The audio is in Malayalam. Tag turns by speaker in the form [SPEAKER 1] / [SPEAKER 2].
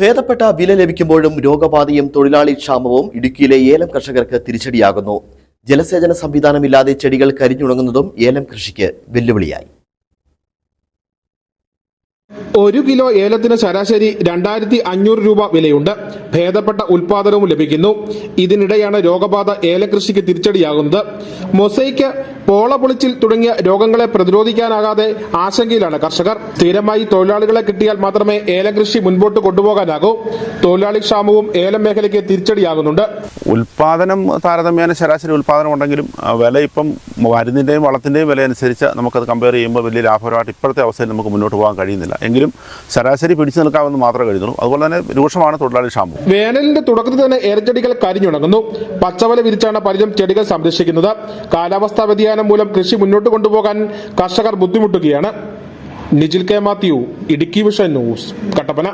[SPEAKER 1] ഭേദപ്പെട്ട വില ലഭിക്കുമ്പോഴും രോഗബാധയും തൊഴിലാളി ക്ഷാമവും ഇടുക്കിയിലെ ഏലം കർഷകർക്ക് തിരിച്ചടിയാകുന്നു. ജലസേചന സംവിധാനമില്ലാതെ ചെടികൾ കരിഞ്ഞുണങ്ങുന്നതും ഏലം കൃഷിക്ക് വെല്ലുവിളിയായി.
[SPEAKER 2] ഒരു കിലോ ഏലത്തിന് ശരാശരി രണ്ടായിരത്തി അഞ്ഞൂറ് രൂപ വിലയുണ്ട്. ഭേദപ്പെട്ട ഉൽപാദനവും ലഭിക്കുന്നു. ഇതിനിടെയാണ് രോഗബാധ ഏലകൃഷിക്ക് തിരിച്ചടിയാകുന്നത്. മൊസൈക്ക് പോള പൊളിച്ചിൽ തുടങ്ങിയ രോഗങ്ങളെ പ്രതിരോധിക്കാനാകാതെ ആശങ്കയിലാണ് കർഷകർ. സ്ഥിരമായി തൊഴിലാളികളെ കിട്ടിയാൽ മാത്രമേ ഏലകൃഷി മുൻപോട്ട് കൊണ്ടുപോകാനാകൂ. തൊഴിലാളി ക്ഷാമവും ഏലം മേഖലയ്ക്ക് തിരിച്ചടിയാകുന്നുണ്ട്.
[SPEAKER 3] ഉൽപാദനം താരതമ്യേന ശരാശരി ഉൽപാദനം ഉണ്ടെങ്കിലും വില ഇപ്പം മരുന്നിന്റെയും വളത്തിന്റെയും വില അനുസരിച്ച് നമുക്കത് കമ്പയർ ചെയ്യുമ്പോൾ വലിയ ലാഭകരമായിട്ട് ഇപ്പോഴത്തെ അവസ്ഥയിൽ നമുക്ക് മുന്നോട്ട് പോകാൻ കഴിയുന്നില്ല. എങ്കിലും ശരാശരി പിടിച്ചു നിൽക്കാമെന്ന് മാത്രമേ കരുതുന്നു. അതുപോലെ തന്നെ രൂക്ഷമാണ് തൊഴിലാളി ക്ഷാമം.
[SPEAKER 2] വേനലിന്റെ തുടക്കത്തിൽ തന്നെ ഏലച്ചെടികൾ കരിഞ്ഞുണങ്ങുന്നു. പച്ചവല വിരിച്ചാണ് പലരും ചെടികൾ സംരക്ഷിക്കുന്നത്. കാലാവസ്ഥാ വ്യതിയാനം മൂലം കൃഷി മുന്നോട്ട് കൊണ്ടുപോകാൻ കർഷകർ ബുദ്ധിമുട്ടുകയാണ്. Nijil K Mathew Idukki vision news Kattappana.